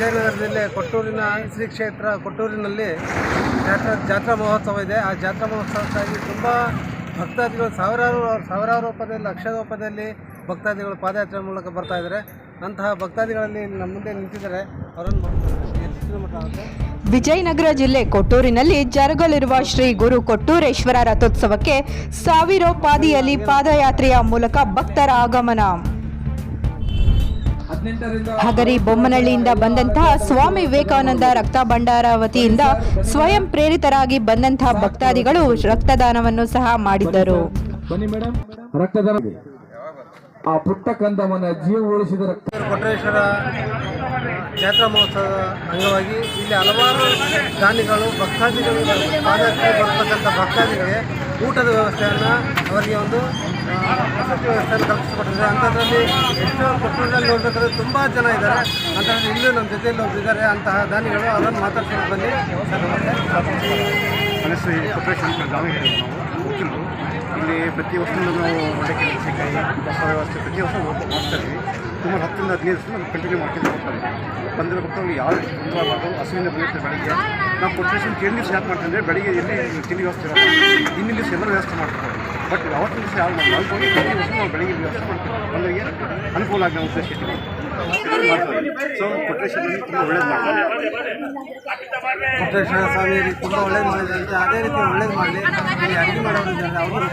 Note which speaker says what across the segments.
Speaker 1: ವಿಜಯನಗರ ಜಿಲ್ಲೆ ಕೊಟ್ಟೂರಿನ ಶ್ರೀ ಕ್ಷೇತ್ರ, ಕೊಟ್ಟೂರಿನಲ್ಲಿ ಜಾತ್ರಾ ಜಾತ್ರಾ ಮಹೋತ್ಸವ ಇದೆ. ಆ ಜಾತ್ರಾ ಮಹೋತ್ಸವಕ್ಕಾಗಿ ತುಂಬ ಭಕ್ತಾದಿಗಳು ಸಾವಿರಾರು ಸಾವಿರಾರು ರೂಪದಲ್ಲಿ, ಲಕ್ಷ ರೂಪದಲ್ಲಿ ಭಕ್ತಾದಿಗಳು ಪಾದಯಾತ್ರೆ ಮೂಲಕ ಬರ್ತಾ ಇದ್ದಾರೆ. ಅಂತಹ ಭಕ್ತಾದಿಗಳಲ್ಲಿ ನಮ್ಮ ಮುಂದೆ ನಿಂತಿದ್ದಾರೆ. ಅವರನ್ನು
Speaker 2: ವಿಜಯನಗರ ಜಿಲ್ಲೆ ಕೊಟ್ಟೂರಿನಲ್ಲಿ ಜರುಗಲಿರುವ ಶ್ರೀ ಗುರು ಕೊಟ್ಟೂರೇಶ್ವರ ರಥೋತ್ಸವಕ್ಕೆ ಸಾವಿರೋಪಾದಿಯಲ್ಲಿ ಪಾದಯಾತ್ರೆಯ ಮೂಲಕ ಭಕ್ತರ ಆಗಮನ. ಹಗರಿ ಬೊಮ್ಮನಹಳ್ಳಿಯಿಂದ ಬಂದಂತಹ ಸ್ವಾಮಿ ವಿವೇಕಾನಂದ ರಕ್ತ ಭಂಡಾರ ವತಿಯಿಂದ ಸ್ವಯಂ ಪ್ರೇರಿತರಾಗಿ ಬಂದಂತಹ ಭಕ್ತಾದಿಗಳು ರಕ್ತದಾನವನ್ನು ಸಹ ಮಾಡಿದ್ದರು.
Speaker 3: ಬನ್ನಿ ಮೇಡಮ್ ರಕ್ತದಾನ. ಆ ಪುಟ್ಟ ಕಂದವನ ಜೀವ ಉಳಿಸಿದ ರಕ್ತ
Speaker 1: ಕೊಟ್ರೇಶ್ವರ ಜಾತ್ರಾ ಮಹೋತ್ಸವದ ಅಂಗವಾಗಿ ಇಲ್ಲಿ ಹಲವಾರು ದಾನಿಗಳು ಭಕ್ತಾದಿಗಳು ಪಾದಯಾತ್ರೆ ಬರ್ತಕ್ಕಂಥ ಭಕ್ತಾದಿಗಳಿಗೆ ಊಟದ ವ್ಯವಸ್ಥೆಯನ್ನು ಅವರಿಗೆ ಒಂದು ವಸತಿ ವ್ಯವಸ್ಥೆಯನ್ನು ಕಲ್ಪಿಸಿಕೊಟ್ಟಿದ್ದಾರೆ ಅಂಥದ್ರಲ್ಲಿ ಎಷ್ಟೋ ಕೊಟ್ಟೂರಿನಲ್ಲಿ ನೋಡಬೇಕಾದ್ರೆ ತುಂಬ ಜನ ಇದ್ದಾರೆ ಅಂಥದ್ರಲ್ಲಿ ಇಲ್ಲೂ ನಮ್ಮ ಜೊತೆಯಲ್ಲಿ ಒಬ್ರು ಇದ್ದಾರೆ ಅಂತಹ ದಾನಿಗಳು ಅದನ್ನು ಮಾತಾಡ್ಕೊಂಡು ಬನ್ನಿ
Speaker 4: ನಾವು ವಕೀಲರು ಇಲ್ಲಿ ಪ್ರತಿ ವರ್ಷ ನಾವು ಒಳ್ಳೆಕಾಯಿ ಮೆಣಸಿನಕಾಯಿ ಬಸವ ವ್ಯವಸ್ಥೆ ಪ್ರತಿ ವರ್ಷ ಮಾಡ್ತಾ ಸುಮಾರು ಹತ್ತರಿಂದ ಹದಿನೈದು ವರ್ಷ ಕಂಟಿನ್ಯೂ ಮಾಡ್ಕೊಂಡು ಹೋಗ್ತಾ ಇದ್ದೀವಿ ಬಂದಿರೋ ಭಕ್ತರು ಯಾವ ತೊಂದರೆ ಆಗಬಾರ್ದು ಹಸುವಿನ ಬೀಳುತ್ತೆ ಬೆಳಗ್ಗೆ. ನಾವು ಕೊಟ್ರೇಶ್ವರ ತಿಂಡಿ ಯಾಕೆ ಮಾಡ್ತಂದ್ರೆ ಬೆಳಿಗ್ಗೆ ಎಲ್ಲಿ ತಿಂಡಿ ವ್ಯವಸ್ಥೆ ಇರೋಲ್ಲ. ಇನ್ನಿಲ್ಲಿ ಎಲ್ಲರೂ ವ್ಯವಸ್ಥೆ ಮಾಡ್ತಾರೆ ಬಟ್ ಅವತ್ತಿನ ದಿವಸ ಯಾರು ನಾವು ಬೆಳಿಗ್ಗೆ ವ್ಯವಸ್ಥೆ ಮಾಡ್ತೀವಿ ಅನುಕೂಲ ಆಗಿ ಉದ್ದೇಶ ಸೊ ಕೊಟ್ರೇಶ್ವರ ತುಂಬ ಒಳ್ಳೇದು ಮಾಡ್ತಾರೆ.
Speaker 1: ಕೊಟ್ರೇಶ್ವರ ಸ್ವಾಮಿಯರಿಗೆ ತುಂಬ ಒಳ್ಳೇದು ಮಾಡಿದಂತೆ ಅದೇ ರೀತಿ ಒಳ್ಳೇದು ಮಾಡಲಿ. ಅಡುಗೆ ಮಾಡೋರು ಇದ್ದಾರೆ, ಅವರು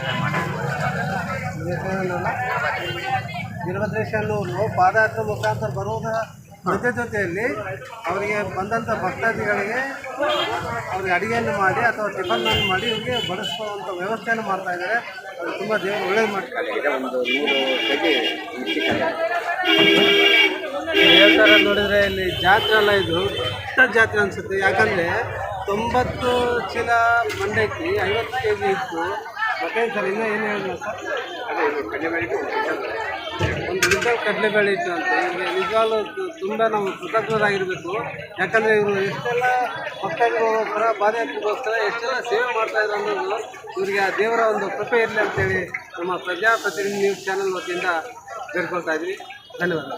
Speaker 1: ವೀರಭದ್ರೇಶನವರು ಪಾದಯಾತ್ರೆ ಮುಖಾಂತರ ಬರುವುದರ ಜೊತೆ ಜೊತೆಯಲ್ಲಿ ಅವರಿಗೆ ಬಂದಂಥ ಭಕ್ತಾದಿಗಳಿಗೆ ಅವ್ರಿಗೆ ಅಡುಗೆಯನ್ನು ಮಾಡಿ ಅಥವಾ ಟಿಫನ್ನನ್ನು ಮಾಡಿ, ಇವರಿಗೆ ಬಡಿಸುವಂಥ ವ್ಯವಸ್ಥೆಯನ್ನು ಮಾಡ್ತಾ ಇದ್ದಾರೆ. ತುಂಬ ದೇವರು ಒಳ್ಳೇದು ಮಾಡ್ತಾರೆ. ಹೇಳ್ತಾರೆ ನೋಡಿದರೆ ಇಲ್ಲಿ ಜಾತ್ರೆ ಅಲ್ಲ ಇದು ದೊಡ್ಡ ಜಾತ್ರೆ ಅನಿಸುತ್ತೆ. ಯಾಕಂದರೆ ತೊಂಬತ್ತು ಚೀಲ ಮಂಡಕ್ಕಿ ಐವತ್ತು ಕೆ ಜಿ ಇತ್ತು. ಮತ್ತೆ ಸರ್ ಇನ್ನೂ ಏನು ಹೇಳಿದ್ರು ಸರ್ ಒಂದು ಕ್ವಿಂಟಲ್ ಕಡಲೆಬೇಳೆ ಇತ್ತು ಅಂತ. ಇಲ್ಲಿ ನಿಜವಾಗ್ಲೂ ತುಂಬ ನಾವು ಕೃತಜ್ಞರಾಗಿರಬೇಕು. ಯಾಕಂದರೆ ಇವರು ಎಷ್ಟೆಲ್ಲ ಮಕ್ಕಳಿಗೋಸ್ಕರ ಪಾದಯಾತ್ರೆಗೋಸ್ಕರ ಎಷ್ಟೆಲ್ಲ ಸೇವೆ ಮಾಡ್ತಾ ಇದ್ದಾರೆ ಅನ್ನೋದು ಇವರಿಗೆ ಆ ದೇವರ ಒಂದು ಕೃಪೆ ಇರಲಿ ಅಂತೇಳಿ ನಮ್ಮ ಪ್ರಜಾಪ್ರತಿನಿಧಿ ನ್ಯೂಸ್ ಚಾನಲ್ ವತಿಯಿಂದ ಬೇಡ್ಕೊಳ್ತಾ ಇದ್ವಿ. ಧನ್ಯವಾದ.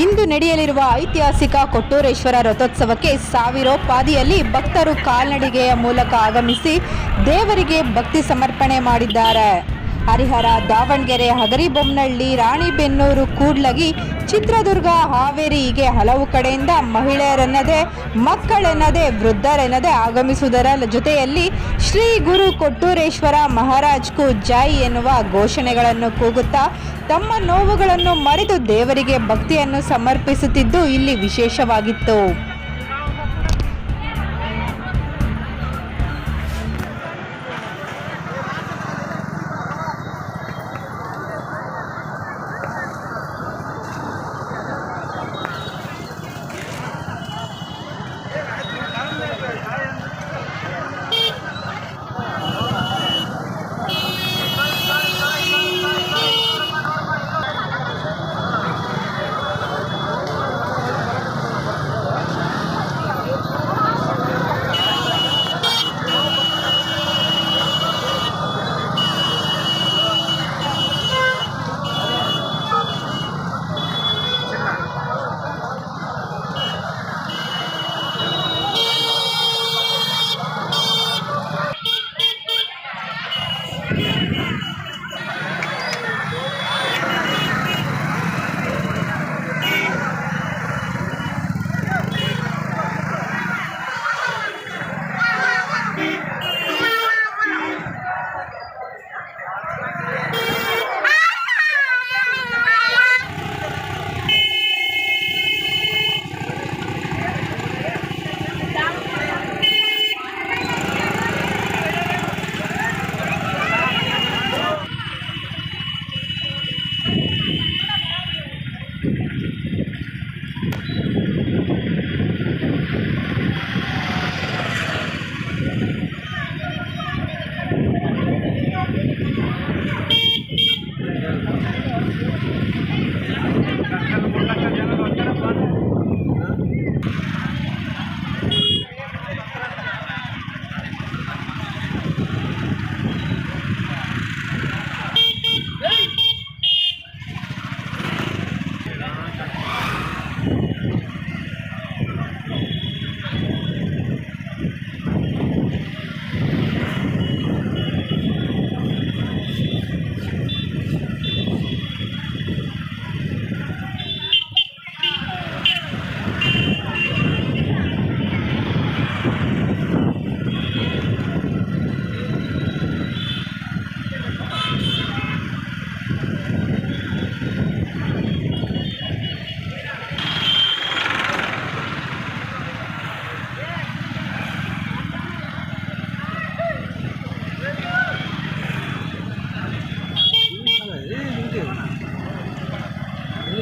Speaker 2: ಇಂದು ನಡೆಯಲಿರುವ ಐತಿಹಾಸಿಕ ಕೊಟ್ಟೂರೇಶ್ವರ ರಥೋತ್ಸವಕ್ಕೆ ಸಾವಿರೋಪಾದಿಯಲ್ಲಿ ಭಕ್ತರು ಕಾಲ್ನಡಿಗೆಯ ಮೂಲಕ ಆಗಮಿಸಿ ದೇವರಿಗೆ ಭಕ್ತಿ ಸಮರ್ಪಣೆ ಮಾಡಿದ್ದಾರೆ. ಹರಿಹರ ದಾವಣಗೆರೆ ಹಗರಿಬೊಮ್ಮನಹಳ್ಳಿ ರಾಣಿಬೆನ್ನೂರು ಕೂಡ್ಲಗಿ ಚಿತ್ರದುರ್ಗ ಹಾವೇರಿ ಹೀಗೆ ಹಲವು ಕಡೆಯಿಂದ ಮಹಿಳೆಯರೆನ್ನದೇ, ಮಕ್ಕಳೆನ್ನದೇ, ವೃದ್ಧರೆನ್ನದೇ ಆಗಮಿಸುವುದರ ಜೊತೆಯಲ್ಲಿ ಶ್ರೀ ಗುರು ಕೊಟ್ಟೂರೇಶ್ವರ ಮಹಾರಾಜ್ಗೂ ಜೈ ಎನ್ನುವ ಘೋಷಣೆಗಳನ್ನು ಕೂಗುತ್ತಾ, ತಮ್ಮ ನೋವುಗಳನ್ನು ಮರೆತು ದೇವರಿಗೆ ಭಕ್ತಿಯನ್ನು ಸಮರ್ಪಿಸುತ್ತಿದ್ದು ಇಲ್ಲಿ ವಿಶೇಷವಾಗಿತ್ತು.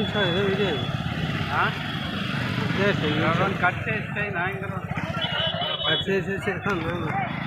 Speaker 1: తీసావు ఏదో విజయ్ కట్ చేస్తే కట్ చేసేసాను